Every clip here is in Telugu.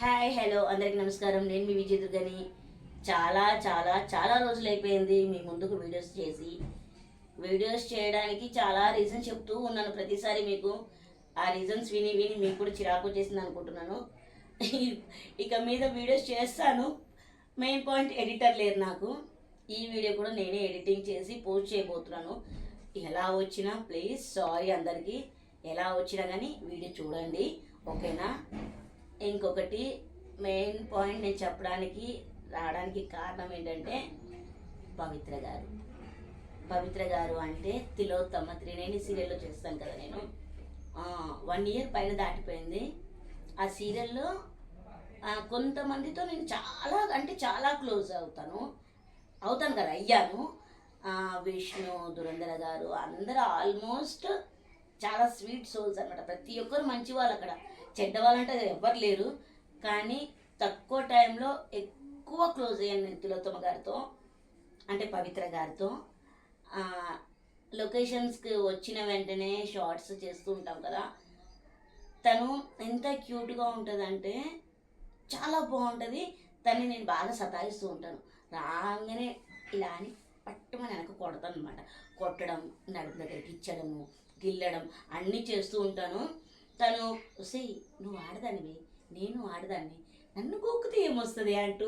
హాయ్ హలో అందరికీ నమస్కారం. నేను మీ విజయ దుర్గని చాలా చాలా చాలా రోజులు అయిపోయింది మీ ముందుకు వీడియోస్ చేసి. వీడియోస్ చేయడానికి చాలా రీజన్స్ చెప్తూ ఉన్నాను ప్రతిసారి మీకు. ఆ రీజన్స్ విని విని మీకు కూడా చిరాకు చేసింది అనుకుంటున్నాను. ఇక మీద వీడియోస్ చేస్తాను. మెయిన్ పాయింట్ ఎడిటర్ లేరు నాకు. ఈ వీడియో కూడా నేనే ఎడిటింగ్ చేసి పోస్ట్ చేయబోతున్నాను. ఎలా వచ్చినా ప్లీజ్ సారీ అందరికీ. ఎలా వచ్చినా కానీ వీడియో చూడండి. ఓకేనా? ఇంకొకటి మెయిన్ పాయింట్ నేను చెప్పడానికి రావడానికి కారణం ఏంటంటే పవిత్ర గారు. పవిత్ర గారు అంటే తిలోత్తమ త్రినేని సీరియల్లో చేస్తాను కదా నేను. వన్ ఇయర్ పైన దాటిపోయింది. ఆ సీరియల్లో కొంతమందితో నేను చాలా అంటే చాలా క్లోజ్ అవుతాను. అవుతాను కదా అయ్యాను. విష్ణు దురంధర గారు అందరూ ఆల్మోస్ట్ చాలా స్వీట్ సోల్స్ అనమాట ప్రతి ఒక్కరు మంచి వాళ్ళు అక్కడ. చెడ్డ వాళ్ళంటే ఎవ్వరు లేరు. కానీ తక్కువ టైంలో ఎక్కువ క్లోజ్ అయ్యాను తిలోత్తమ గారితో అంటే పవిత్ర గారితో. లొకేషన్స్కి వచ్చిన వెంటనే షార్ట్స్ చేస్తూ ఉంటాం కదా. తను ఎంత క్యూట్గా ఉంటుందంటే చాలా బాగుంటుంది. తన్ని నేను బాగా సతాయిస్తూ ఉంటాను. రాగానే ఇలా అని పట్టుమని వెనక కొడతాను అనమాట కొట్టడం నడుపు దగ్గరికి ఇచ్చడము గిల్లడం అన్నీ చేస్తూ ఉంటాను. తను వస్తే నువ్వు ఆడదానివి నేను ఆడదాన్ని. నన్ను గోక్కుతే ఏమొస్తుంది? అంటూ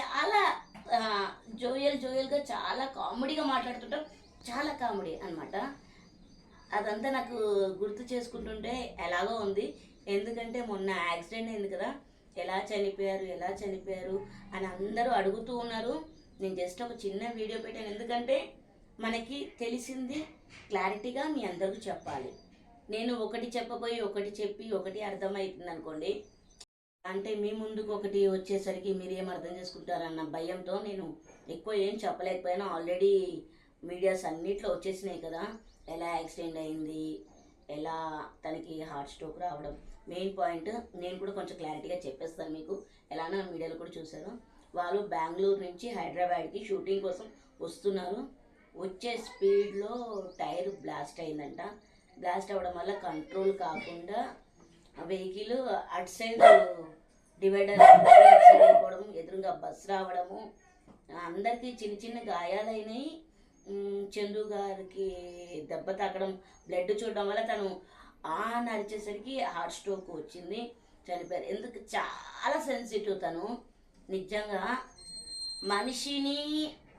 చాలా జోయల్ జోయల్గా చాలా కామెడీగా మాట్లాడుతుంటాం. చాలా కామెడీ అనమాట అదంతా నాకు గుర్తు చేసుకుంటుంటే ఎలాగో ఉంది. ఎందుకంటే మొన్న యాక్సిడెంట్ అయింది కదా. ఎలా చనిపోయారు ఎలా చనిపోయారు అని అందరూ అడుగుతూ ఉన్నారు. నేను జస్ట్ ఒక చిన్న వీడియో పెట్టాను. ఎందుకంటే మనకి తెలిసింది క్లారిటీగా మీ అందరికీ చెప్పాలి. నేను ఒకటి చెప్పబోయి ఒకటి చెప్పి ఒకటి అర్థమవుతుంది అనుకోండి అంటే మీ ముందుకు ఒకటి వచ్చేసరికి మీరు ఏం అర్థం చేసుకుంటారన్న భయంతో నేను ఎక్కువ ఏం చెప్పలేకపోయినా. ఆల్రెడీ మీడియాస్ అన్నిట్లో వచ్చేసినాయి కదా. ఎలా యాక్సిడెంట్ అయింది ఎలా తనకి హార్ట్ స్ట్రోక్ రావడం. మెయిన్ పాయింట్ నేను కూడా కొంచెం క్లారిటీగా చెప్పేస్తాను మీకు. ఎలానో మీడియాలో కూడా చూశారు వాళ్ళు బెంగళూరు నుంచి హైదరాబాద్కి షూటింగ్ కోసం వస్తున్నారు. వచ్చే స్పీడ్లో టైర్ బ్లాస్ట్ అయిందంట. బ్లాస్ట్ అవ్వడం వల్ల కంట్రోల్ కాకుండా వెహికల్ అటు సైడ్ డివైడర్ అయిపోవడం ఎదురుగా బస్ రావడము అందరికీ చిన్న చిన్న గాయాలైనాయి. ఉమ్, చందు గారికి దెబ్బ తాకడం బ్లడ్ చూడడం వల్ల తను ఆ నడిచేసరికి హార్ట్ స్ట్రోక్ వచ్చింది చనిపోయారు. ఎందుకు? చాలా సెన్సిటివ్ తను. నిజంగా మనిషిని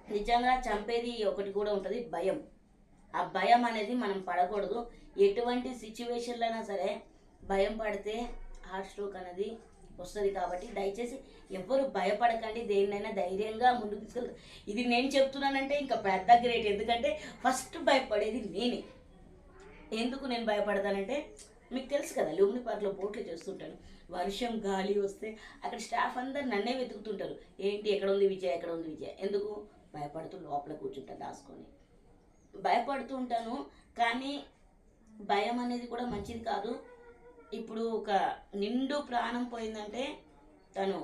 నిజంగా చంపేది ఒకటి కూడా ఉంటుంది భయం. ఆ భయం అనేది మనం పడకూడదు. ఎటువంటి సిచ్యువేషన్లో అయినా సరే భయం పడితే హార్ట్ స్ట్రోక్ అనేది వస్తుంది కాబట్టి దయచేసి ఎవ్వరు భయపడకండి. దేన్నైనా ధైర్యంగా ముందుకు తీసుకెళ్తారు ఇది నేను చెప్తున్నానంటే ఇంకా పెద్ద గ్రేట్ ఎందుకంటే ఫస్ట్ భయపడేది నేనే. ఎందుకు నేను భయపడతానంటే మీకు తెలుసు కదా లుమ్ని పార్క్లో బోట్లు చేస్తుంటాను వర్షం గాలి వస్తే అక్కడ స్టాఫ్ అందరు నన్నే వెతుకుతుంటారు. ఏంటి ఎక్కడ ఉంది విజయ ఎక్కడ ఉంది విజయ్? ఎందుకు? భయపడుతూ లోపల కూర్చుంటా దాచుకొని. భయపడుతూ ఉంటాను కానీ భయం అనేది కూడా మంచిది కాదు. ఇప్పుడు ఒక నిండు ప్రాణం పోయిందంటే తను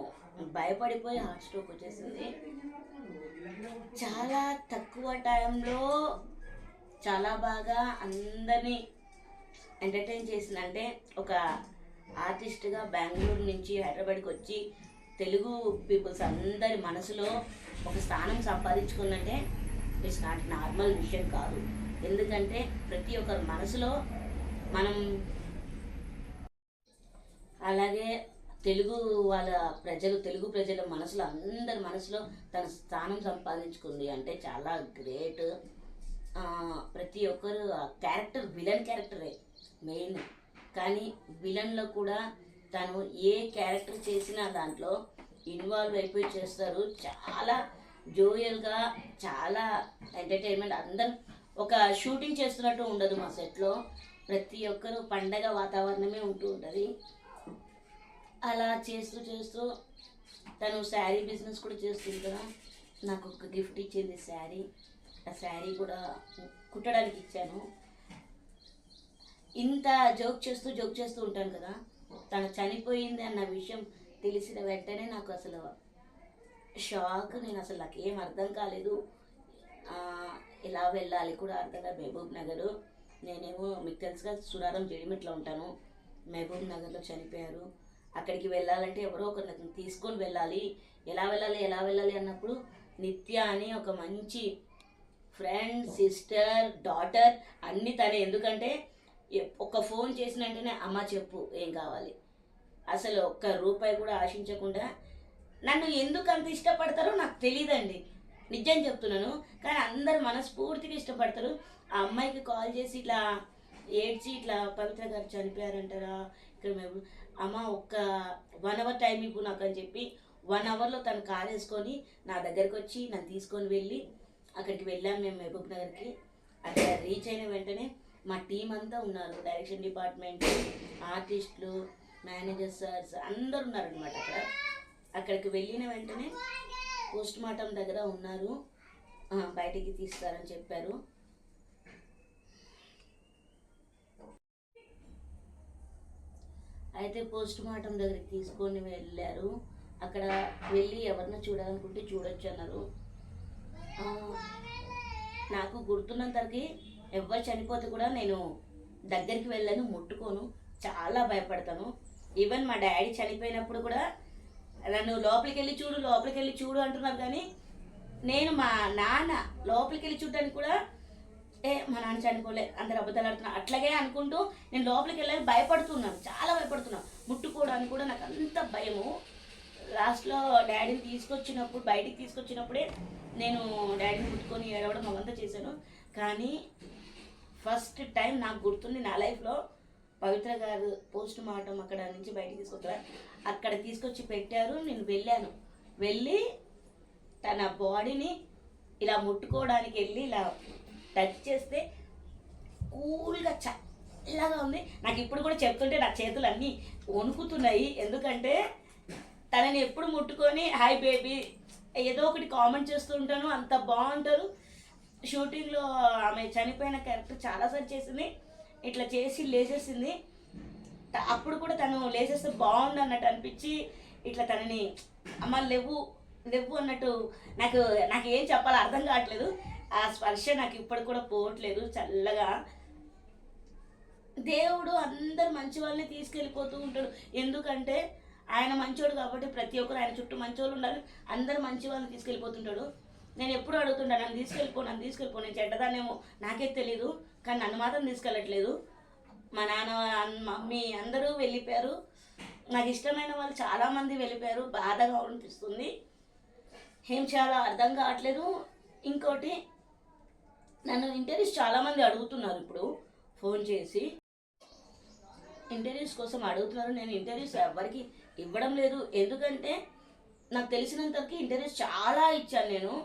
భయపడిపోయి హార్ట్ స్ట్రోక్ వచ్చేసింది. చాలా తక్కువ టైంలో చాలా బాగా అందరినీ ఎంటర్టైన్ చేసింది. అంటే ఒక ఆర్టిస్ట్గా బెంగళూరు నుంచి హైదరాబాద్కి వచ్చి తెలుగు పీపుల్స్ అందరి మనసులో ఒక స్థానం సంపాదించుకుందంటే ఇట్స్ నాట్ నార్మల్ విషయం కాదు. ఎందుకంటే ప్రతి ఒక్కరి మనసులో మనం అలాగే తెలుగు వాళ్ళ ప్రజలు తెలుగు ప్రజల మనసులో అందరి మనసులో తన స్థానం సంపాదించుకుంది అంటే చాలా గ్రేట్. ప్రతి ఒక్కరు క్యారెక్టర్ విలన్ క్యారెక్టరే మెయిన్. కానీ విలన్లో కూడా తను ఏ క్యారెక్టర్ చేసినా దాంట్లో ఇన్వాల్వ్ అయిపోయి చేస్తారు. చాలా జోయల్గా చాలా ఎంటర్టైన్మెంట్ అందరు ఒక షూటింగ్ చేస్తున్నట్టు ఉండదు మా సెట్లో ప్రతి ఒక్కరు పండగ వాతావరణమే ఉంటూ ఉంటుంది. అలా చేస్తూ చేస్తూ తను శారీ బిజినెస్ కూడా చేస్తుంది కదా. నాకు ఒక గిఫ్ట్ ఇచ్చింది శారీ. ఆ శారీ కూడా కుట్టడానికి ఇచ్చాను. ఇంత జోక్ చేస్తూ జోక్ చేస్తూ ఉంటాను కదా. తను చనిపోయింది అన్న విషయం తెలిసిన వెంటనే నాకు అసలు షాక్ నేను అసలు నాకు ఏం అర్థం కాలేదు. ఎలా వెళ్ళాలి కూడా అర్థం మహబూబ్ నగర్. నేనేమో మీకు తెలుసుగా సురారం జడిమిట్లో ఉంటాను. మహబూబ్ నగర్లో చనిపోయారు. అక్కడికి వెళ్ళాలంటే ఎవరో ఒకరిని తీసుకొని వెళ్ళాలి. ఎలా వెళ్ళాలి ఎలా వెళ్ళాలి అన్నప్పుడు నిత్య అని ఒక మంచి ఫ్రెండ్ సిస్టర్ డాటర్ అన్నీ తనే. ఎందుకంటే ఒక ఫోన్ చేసిన వెంటనే అమ్మ చెప్పు ఏం కావాలి. అసలు ఒక్క రూపాయి కూడా ఆశించకుండా నన్ను ఎందుకు అంత ఇష్టపడతారో నాకు తెలియదండి నిజం చెప్తున్నాను. కానీ అందరు మనస్ఫూర్తిగా ఇష్టపడతారు. ఆ అమ్మాయికి కాల్ చేసి ఇట్లా ఏడ్చి ఇట్లా పవిత్ర గారు చనిపోయారంటారా? ఇక్కడ మేము అమ్మ ఒక్క వన్ అవర్ టైం ఇవ్వు నాకు అని చెప్పి వన్ అవర్లో తను కార్ వేసుకొని నా దగ్గరికి వచ్చి నన్ను తీసుకొని వెళ్ళి అక్కడికి వెళ్ళాం మేము మహబూబ్ నగర్కి. అక్కడ రీచ్ అయిన వెంటనే మా టీం అంతా ఉన్నారు. డైరెక్షన్ డిపార్ట్మెంట్ ఆర్టిస్టులు మేనేజర్ సార్స్ అందరు ఉన్నారనమాట అక్కడ. అక్కడికి వెళ్ళిన వెంటనే పోస్ట్ మార్టం దగ్గర ఉన్నారు. బయటికి తీస్తారని చెప్పారు. అయితే పోస్ట్ మార్టం దగ్గరికి తీసుకొని వెళ్ళారు. అక్కడ వెళ్ళి ఎవరినో చూడాలనుకుంటే చూడొచ్చు అన్నారు. నాకు గుర్తున్నంతవరకు ఎవరు చనిపోతే కూడా నేను దగ్గరికి వెళ్ళను ముట్టుకోను చాలా భయపడతాను. ఈవెన్ మా డాడీ చనిపోయినప్పుడు కూడా నన్ను లోపలికి వెళ్ళి చూడు లోపలికి వెళ్ళి చూడు అంటున్నారు కానీ నేను మా నాన్న లోపలికి వెళ్ళి చూడడానికి కూడా ఏ మా నాన్న చనిపోలే అందరు అబద్ధాలు ఆడుతున్నా అట్లాగే అనుకుంటూ నేను లోపలికి వెళ్ళాలి భయపడుతున్నాను చాలా భయపడుతున్నాను. ముట్టుకోవడానికి కూడా నాకు అంత భయము. లాస్ట్లో డాడీని తీసుకొచ్చినప్పుడు బయటికి తీసుకొచ్చినప్పుడే నేను డాడీని ముట్టుకొని ఏడవడం అవంతా చేశాను. కానీ ఫస్ట్ టైం నాకు గుర్తుంది నా లైఫ్లో పవిత్ర గారు పోస్ట్ మార్టం అక్కడ నుంచి బయటకు తీసుకొచ్చారు. అక్కడ తీసుకొచ్చి పెట్టారు. నేను వెళ్ళాను. వెళ్ళి తన బాడీని ఇలా ముట్టుకోవడానికి వెళ్ళి ఇలా టచ్ చేస్తే కూల్గా చల్లగా ఉంది. నాకు ఇప్పుడు కూడా చెప్తుంటే నా చేతులు అన్నీ వణుకుతున్నాయి. ఎందుకంటే తనని ఎప్పుడు ముట్టుకొని హాయ్ బేబీ ఏదో ఒకటి కామెంట్ చేస్తూ ఉంటాను. అంత బాగుంటారు. షూటింగ్లో ఆమె చనిపోయిన క్యారెక్టర్ చాలాసార్లు చేసింది. ఇట్లా చేసి లేచేసింది అప్పుడు కూడా తను లేచేస్తే బాగుండు అన్నట్టు అనిపించి ఇట్లా తనని అమ్మ లేవు లేవు అన్నట్టు నాకు నాకు ఏం చెప్పాలో అర్థం కావట్లేదు. ఆ స్పర్శ నాకు ఇప్పటికి కూడా పోవట్లేదు చల్లగా. దేవుడు అందరు మంచి వాళ్ళని తీసుకెళ్ళిపోతూ ఉంటాడు. ఎందుకంటే ఆయన మంచోడు కాబట్టి ప్రతి ఒక్కరు ఆయన చుట్టూ మంచోళ్ళు ఉండాలి. అందరు మంచి వాళ్ళని తీసుకెళ్ళిపోతుంటాడు. నేను ఎప్పుడు అడుగుతుంటాను నన్ను తీసుకెళ్ళిపో నన్ను తీసుకెళ్ళిపో నేను చెడ్డదానేమో నాకే తెలీదు. కానీ నన్ను మాత్రం తీసుకెళ్ళట్లేదు. మా నాన్న మమ్మీ అందరూ వెళ్ళిపోయారు. నాకు ఇష్టమైన వాళ్ళు చాలామంది వెళ్ళిపోయారు. బాధగా అనిపిస్తుంది. ఏం చాలా అర్థం కావట్లేదు. ఇంకోటి నన్ను ఇంటర్వ్యూస్ చాలామంది అడుగుతున్నారు ఇప్పుడు. ఫోన్ చేసి. ఇంటర్వ్యూస్ కోసం అడుగుతున్నారు. నేను ఇంటర్వ్యూస్ ఎవరికి ఇవ్వడం లేదు. ఎందుకంటే నాకు తెలిసినంతవరకు ఇంటర్వ్యూస్ చాలా ఇచ్చాను నేను.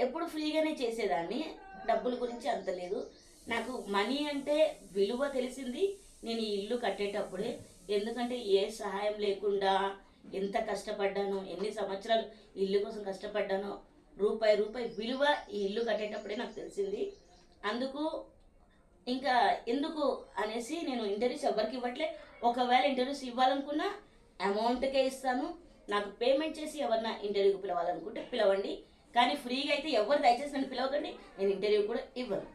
ఎప్పుడు ఫ్రీగానే చేసేదాన్ని. డబ్బుల గురించి అంత లేదు. నాకు మనీ అంటే విలువ తెలిసింది. నేను ఈ ఇల్లు కట్టేటప్పుడే. ఎందుకంటే ఏ సహాయం లేకుండా ఎంత కష్టపడ్డానో ఎన్ని సంవత్సరాలు ఇల్లు కోసం కష్టపడ్డానో రూపాయి రూపాయి విలువ ఈ ఇల్లు కట్టేటప్పుడే నాకు తెలిసింది. అందుకు ఇంకా ఎందుకు అనేసి నేను ఇంటర్వ్యూస్ ఎవరికి ఇవ్వట్లే. ఒకవేళ ఇంటర్వ్యూస్ ఇవ్వాలనుకున్నా అమౌంట్కే ఇస్తాను. నాకు పేమెంట్ చేసి ఎవరన్నా ఇంటర్వ్యూకి పిలవాలనుకుంటే పిలవండి. కానీ ఫ్రీగా అయితే ఎవరు దయచేసి నన్ను పిలవకండి నేను ఇంటర్వ్యూ కూడా ఇవ్వను.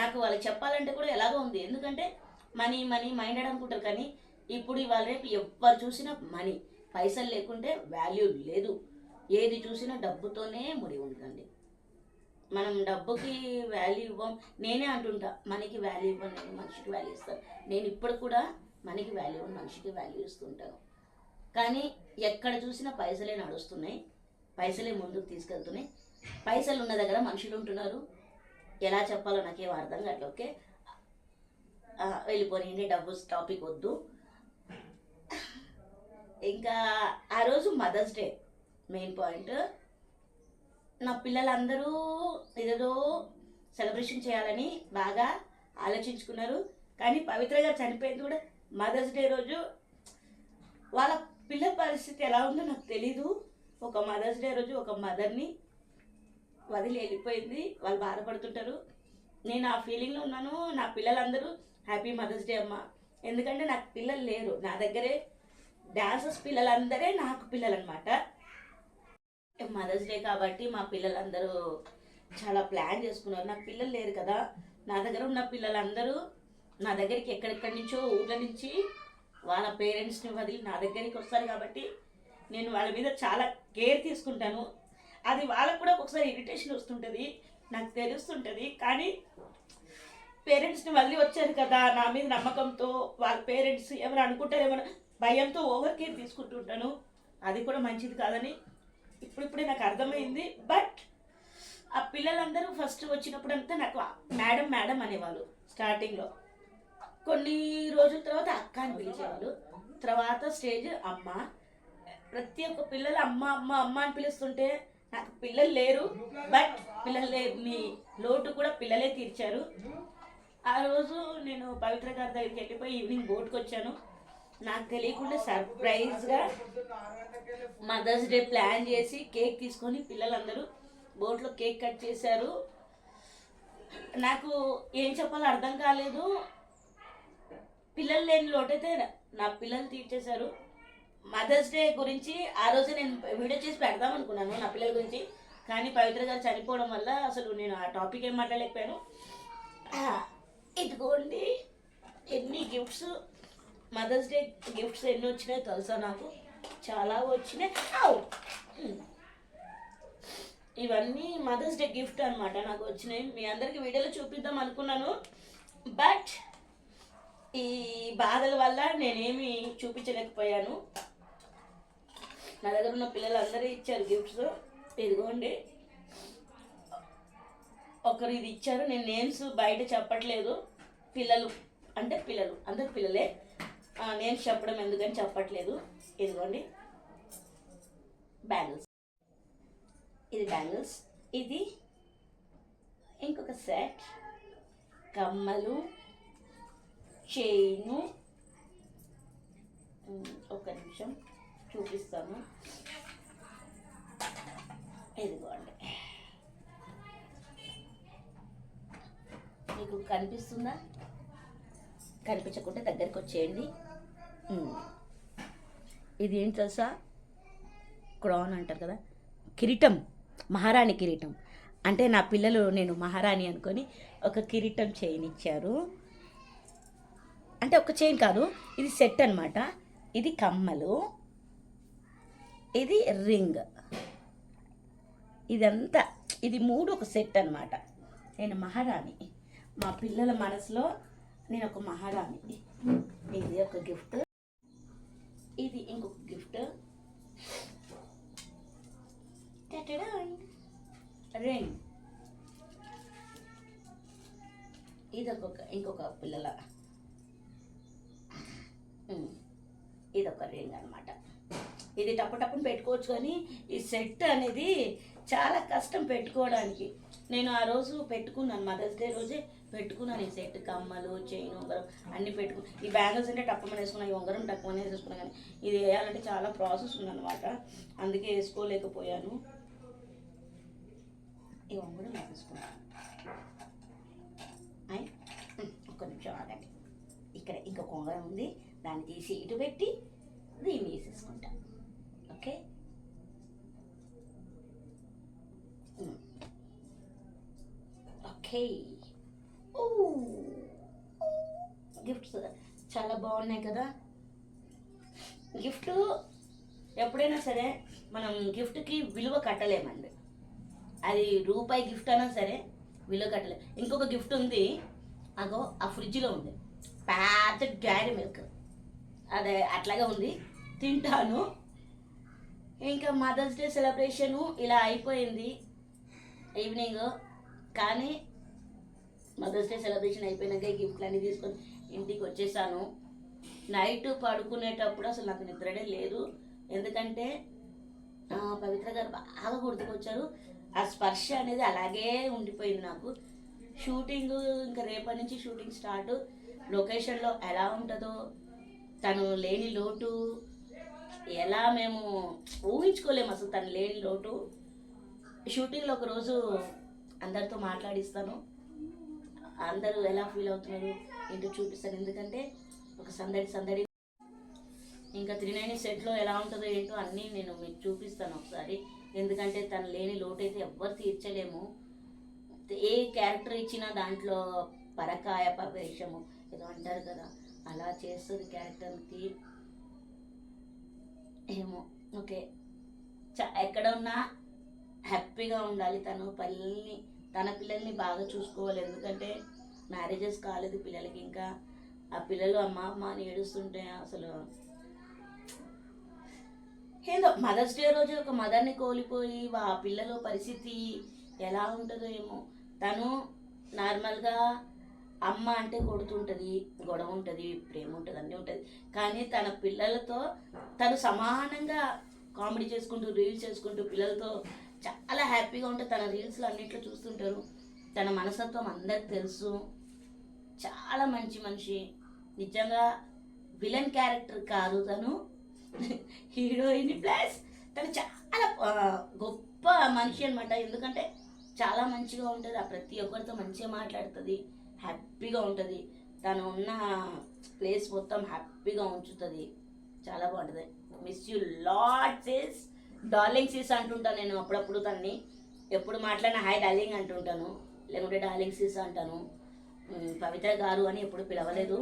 నాకు వాళ్ళకి చెప్పాలంటే కూడా ఎలాగో ఉంది. ఎందుకంటే మనీ మనీ మైండెడ్ అనుకుంటారు కానీ ఇప్పుడు ఇవాళ రేపు ఎవరు చూసినా మనీ పైసలు లేకుంటే వాల్యూ లేదు. ఏది చూసినా డబ్బుతోనే ముడి ఉంటుందండి మనం డబ్బుకి వాల్యూ ఇవ్వం. నేనే అంటుంటా మనీకి వాల్యూ ఇవ్వను నేను మనిషికి వాల్యూ ఇస్తాను. నేను ఇప్పుడు కూడా మనీకి వాల్యూ ఇవ్వను మనిషికి వాల్యూ ఇస్తుంటాను కానీ ఎక్కడ చూసినా పైసలే నడుస్తున్నాయి. పైసలే ముందుకు తీసుకెళ్తున్నాయి. పైసలు ఉన్న దగ్గర మనుషులు ఉంటున్నారు. ఎలా చెప్పాలో నాకేం అర్థం కావట్లేదు ఓకే? వెళ్ళిపోయింది డబ్బు టాపిక్ వద్దు. ఇంకా ఆ రోజు మదర్స్ డే మెయిన్ పాయింట్. నా పిల్లలందరూ ఏదేదో సెలబ్రేషన్ చేయాలని బాగా ఆలోచించుకున్నారు. కానీ పవిత్ర గారు చనిపోయింది కూడా మదర్స్ డే రోజు. వాళ్ళ పిల్ల పరిస్థితి ఎలా ఉందో నాకు తెలీదు. ఒక మదర్స్ డే రోజు ఒక మదర్ని వదిలి వెళ్ళిపోయింది. వాళ్ళు బాధపడుతుంటారు. నేను ఆ ఫీలింగ్లో ఉన్నాను. నా పిల్లలందరూ హ్యాపీ మదర్స్ డే అమ్మ. ఎందుకంటే నాకు పిల్లలు లేరు. నా దగ్గరే డాన్సర్స్ పిల్లలందరే నాకు పిల్లలు అనమాట మదర్స్ డే కాబట్టి మా పిల్లలందరూ చాలా ప్లాన్ చేసుకున్నారు. నాకు పిల్లలు లేరు కదా. నా దగ్గర ఉన్న పిల్లలందరూ నా దగ్గరికి ఎక్కడెక్కడి నుంచో ఊళ్ళ నుంచి వాళ్ళ పేరెంట్స్ని వదిలి నా దగ్గరికి వస్తారు కాబట్టి నేను వాళ్ళ మీద చాలా కేర్ తీసుకుంటాను. అది వాళ్ళకు కూడా ఒకసారి ఇరిటేషన్ వస్తుంటుంది. నాకు తెలుస్తుంటుంది. కానీ పేరెంట్స్ని మళ్ళీ వచ్చారు కదా నా మీద నమ్మకంతో వాళ్ళ పేరెంట్స్ ఎవరు అనుకుంటారేమో భయంతో ఓవర్ కేర్ తీసుకుంటుంటాను అది కూడా మంచిది కాదని ఇప్పుడిప్పుడే నాకు అర్థమైంది. బట్ ఆ పిల్లలందరూ ఫస్ట్ వచ్చినప్పుడు అంతా నాకు మేడం మేడం అనేవాళ్ళు స్టార్టింగ్లో కొన్ని రోజుల తర్వాత అక్క అని పిలిచేవాళ్ళు. తర్వాత స్టేజ్ అమ్మ ప్రతి ఒక్క పిల్లలు అమ్మ అమ్మ అమ్మ అని పిలుస్తుంటే నాకు పిల్లలు లేరు. బట్ పిల్లలు మీ లోటు కూడా పిల్లలే తీర్చారు. ఆ రోజు నేను పవిత్ర గారి దగ్గరికి వెళ్ళిపోయి ఈవినింగ్ బోట్కి వచ్చాను. నాకు తెలియకుండా సర్ప్రైజ్గా మదర్స్ డే ప్లాన్ చేసి కేక్ తీసుకొని పిల్లలందరూ బోట్లో కేక్ కట్ చేశారు. నాకు ఏం చెప్పాలో అర్థం కాలేదు. పిల్లలు లేని లోటైతే నా పిల్లలు తీర్చేశారు. మదర్స్ డే గురించి ఆ రోజు నేను వీడియో చేసి పెడదాం అనుకున్నాను నా పిల్లల గురించి. కానీ పవిత్ర గారు చనిపోవడం వల్ల అసలు నేను ఆ టాపిక్ ఏం మాట్లాడలేకపోయాను. ఇదిగోండి ఎన్ని గిఫ్ట్స్ మదర్స్ డే గిఫ్ట్స్ ఎన్ని వచ్చినాయో తెలుసా నాకు? చాలా వచ్చినాయి. ఇవన్నీ మదర్స్ డే గిఫ్ట్ అనమాట నాకు వచ్చినాయి. మీ అందరికి వీడియోలో చూపిద్దాం అనుకున్నాను. బట్ ఈ బాధల వల్ల నేనేమి చూపించలేకపోయాను. నా దగ్గర ఉన్న పిల్లలందరూ ఇచ్చారు గిఫ్ట్స్ ఇదిగోండి. ఒకరు ఇది ఇచ్చారు. నేను నేమ్స్ బయట చెప్పట్లేదు. పిల్లలు అంటే పిల్లలు అందరు పిల్లలే. నేమ్స్ చెప్పడం ఎందుకని చెప్పట్లేదు. ఇదిగోండి. బ్యాంగిల్స్ ఇది బ్యాంగిల్స్ ఇది ఇంకొక సెట్ కమ్మలు చైను ఒక నిమిషం. చూపిస్తాను ఇదిగోండి మీకు కనిపిస్తుందా? కనిపించకుంటే దగ్గరికి వచ్చేయండి. ఇది ఏంటి తెలుసా? క్రాన్ అంటారు కదా? కిరీటం. మహారాణి కిరీటం. అంటే నా పిల్లలు నేను మహారాణి అనుకొని ఒక కిరీటం చైన్ ఇచ్చారు. అంటే ఒక చైన్ కాదు ఇది సెట్ అన్నమాట. ఇది కమ్మలు. ఇది రింగ్. ఇదంతా ఇది మూడు ఒక సెట్ అన్నమాట. నేను మహారాణి. మా పిల్లల మనసులో నేను ఒక మహారాణి. ఇది ఒక గిఫ్ట్. ఇది ఇంకొక గిఫ్ట్. రింగ్. ఇది ఒక ఇంకొక పిల్లల. ఇదొక ఇది ఒక రింగ్ అనమాట ఇది టప్పు పెట్టుకోవచ్చు కానీ ఈ సెట్ అనేది చాలా కష్టం పెట్టుకోవడానికి. నేను ఆ రోజు పెట్టుకున్నాను మదర్స్ డే రోజే పెట్టుకున్నాను ఈ సెట్. కమ్మలు చైన్ ఉంగరం అన్నీ పెట్టుకు ఈ బ్యాంగిల్స్ అంటే టప్పమని వేసుకున్నాను ఈ ఉంగరం టప్పమని వేసుకున్నాను కానీ ఇది వేయాలంటే చాలా ప్రాసెస్ ఉందన్నమాట. అందుకే వేసుకోలేకపోయాను. ఈ ఉంగరం వేసుకున్నాను ఒక్క నిమిషం ఆగండి. ఇక్కడ ఇంకొక ఉంగరం ఉంది. దాన్ని తీసి ఇటు పెట్టి దీన్ని వేసేసుకుంటాను ఓకే ఓకే ఓ గిఫ్ట్స్ చాలా బాగున్నాయి కదా. గిఫ్ట్ ఎప్పుడైనా సరే మనం గిఫ్ట్కి విలువ కట్టలేమండి. అది రూపాయి గిఫ్ట్ అయినా సరే విలువ కట్టలేము ఇంకొక గిఫ్ట్ ఉంది. అగో ఆ ఫ్రిడ్జ్లో ఉంది. పెద్ద డైరీ మిల్క్ అదే అట్లాగే ఉంది. తింటాను. ఇంకా మదర్స్ డే సెలబ్రేషను ఇలా అయిపోయింది. ఈవినింగ్ కానీ మదర్స్ డే సెలబ్రేషన్ అయిపోయినాక గిఫ్ట్లు అన్నీ తీసుకొని ఇంటికి వచ్చేసాను. నైట్ పడుకునేటప్పుడు అసలు నాకు నిద్రనే లేదు. ఎందుకంటే పవిత్ర గారు బాగా గుర్తుకొచ్చారు. ఆ స్పర్శ అనేది అలాగే ఉండిపోయింది నాకు. షూటింగ్ ఇంకా రేపటి నుంచి షూటింగ్ స్టార్ట్ లొకేషన్లో ఎలా ఉంటుందో తను లేని లోటు ఎలా మేము ఊహించుకోలేము అసలు తను లేని లోటు. షూటింగ్లో ఒకరోజు అందరితో మాట్లాడిస్తాను. అందరూ ఎలా ఫీల్ అవుతున్నారు ఏంటో చూపిస్తాను. ఎందుకంటే ఒక సందడి సందడి. ఇంకా త్రీ నైన్ సెట్లో ఎలా ఉంటుందో ఏంటో అన్నీ నేను మీకు చూపిస్తాను ఒకసారి. ఎందుకంటే తను లేని లోటు అయితే ఎవ్వరు తీర్చలేము. ఏ క్యారెక్టర్ ఇచ్చినా దాంట్లో పరకాయ పవేశము ఏదో అంటారు కదా. అలా చేస్తుంది క్యారెక్టర్కి. ఏమో ఓకే. చ ఎక్కడ ఉన్నా హ్యాపీగా ఉండాలి తను. పిల్లల్ని తన పిల్లల్ని బాగా చూసుకోవాలి. ఎందుకంటే మ్యారేజెస్ కాలేదు పిల్లలకి ఇంకా. ఆ పిల్లలు అమ్మ అమ్మ అని ఏడుస్తుంటే అసలు ఏదో మదర్స్ డే రోజు ఒక మదర్ని కోల్పోయి ఆ పిల్లల పరిస్థితి ఎలా ఉంటుందో ఏమో. తను నార్మల్గా అమ్మ అంటే కొడుతుంటుంది గొడవ ఉంటుంది ప్రేమ ఉంటుంది అన్నీ ఉంటుంది. కానీ తన పిల్లలతో తను సమానంగా కామెడీ చేసుకుంటూ రీల్స్ చేసుకుంటూ పిల్లలతో చాలా హ్యాపీగా ఉంటుంది తన రీల్స్లో అన్నిట్లో చూస్తుంటారు. తన మనసత్వం అందరికి తెలుసు. చాలా మంచి మనిషి. నిజంగా విలన్ క్యారెక్టర్ కాదు తను. హీరోయిన్ ప్లస్ తను చాలా గొప్ప మనిషి అనమాట ఎందుకంటే చాలా మంచిగా ఉంటుంది. ఆ ప్రతి ఒక్కరితో మంచిగా మాట్లాడుతుంది. హ్యాపీగా ఉంటుంది. తను ఉన్న ప్లేస్ మొత్తం హ్యాపీగా ఉంచుతుంది. చాలా బాగుంటుంది. Miss you lot sis darling sis అంటుంటాను నేను అప్పుడప్పుడు తన్ని. ఎప్పుడు మాట్లాడినా హాయ్ డార్లింగ్ అంటుంటాను. లేకుంటే డార్లింగ్ సిస్ అంటాను. పవిత్ర గారు అని ఎప్పుడు పిలవలేదు.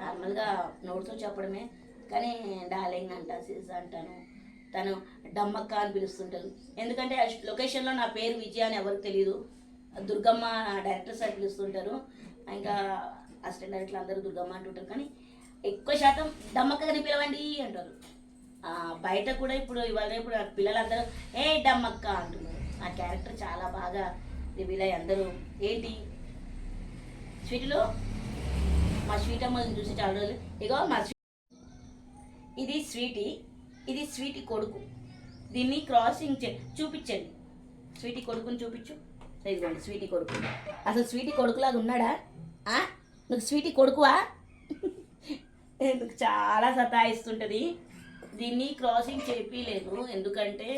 నార్మల్గా నోటితో చెప్పడమే. కానీ డార్లింగ్ అంట సిస్ అంటాను. తను డమ్మక్క అని పిలుస్తుంటాను ఎందుకంటే లొకేషన్లో నా పేరు విజయ అని ఎవరికి తెలియదు దుర్గమ్మ డైరెక్టర్ సార్ పిలుస్తుంటారు. ఇంకా అసిస్టెంట్ డైరెక్టర్ అందరూ దుర్గమ్మ అంటుంటారు కానీ ఎక్కువ శాతం దమ్మక్కని పిలవండి అంటారు. బయట కూడా ఇప్పుడు ఇవాళ ఇప్పుడు పిల్లలందరూ ఏ డమ్మక్క అంటున్నారు. ఆ క్యారెక్టర్ చాలా బాగా రివీల్ అయ్యి అందరూ ఏంటి? స్వీట్లో మా స్వీట్ అమ్మని చూసి చాలా రోజులు ఇగో మా స్వీట్ ఇది స్వీటీ ఇది స్వీటీ కొడుకు. దీన్ని క్రాసింగ్ చే చూపించండి. స్వీటీ కొడుకుని చూపించు. ఇదిగోండి స్వీటీ కొడుకు. అసలు స్వీటీ కొడుకులాగా ఉన్నాడా? నువ్వు స్వీటీ కొడుకువా? ఎందుకు చాలా సతాయిస్తుంటుంది. దీన్ని క్రాసింగ్ చేపిలేదు ఎందుకంటే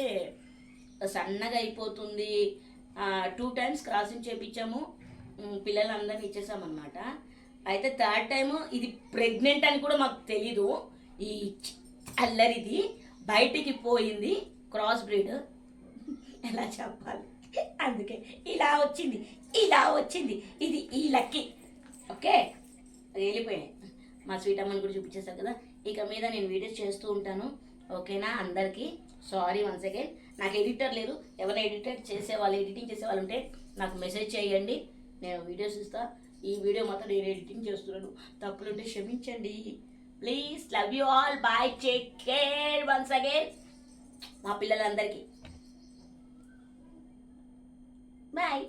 సన్నగా అయిపోతుంది. టూ టైమ్స్ క్రాసింగ్ చేపించాము పిల్లలందరినీ ఇచ్చేసామన్నమాట. అయితే థర్డ్ టైమ్ ఇది ప్రెగ్నెంట్ అని కూడా మాకు తెలీదు. ఈ అల్లరిది బయటికి పోయింది. క్రాస్ బ్రీడ్ ఎలా చెప్పాలి? అందుకే ఇలా వచ్చింది ఇలా వచ్చింది. ఇది ఈ లక్కీ. ఓకే? వెళ్ళిపోయాయి. మా స్వీట్ అమ్మని కూడా చూపించేశారు కదా. ఇక మీద నేను వీడియోస్ చేస్తూ ఉంటాను. ఓకేనా? అందరికీ సారీ వన్స్ అగైన్. నాకు ఎడిటర్ లేదు. ఎవరైనా ఎడిటర్ చేసే వాళ్ళు ఎడిటింగ్ చేసే వాళ్ళు ఉంటే నాకు మెసేజ్ చేయండి. నేను వీడియోస్ ఇస్తా. ఈ వీడియో మాత్రం నేను ఎడిటింగ్ చేస్తున్నాను. తప్పులుంటే క్షమించండి. Please love you all. Bye. Take care once again. మా పిల్లలందరికీ. బాయ్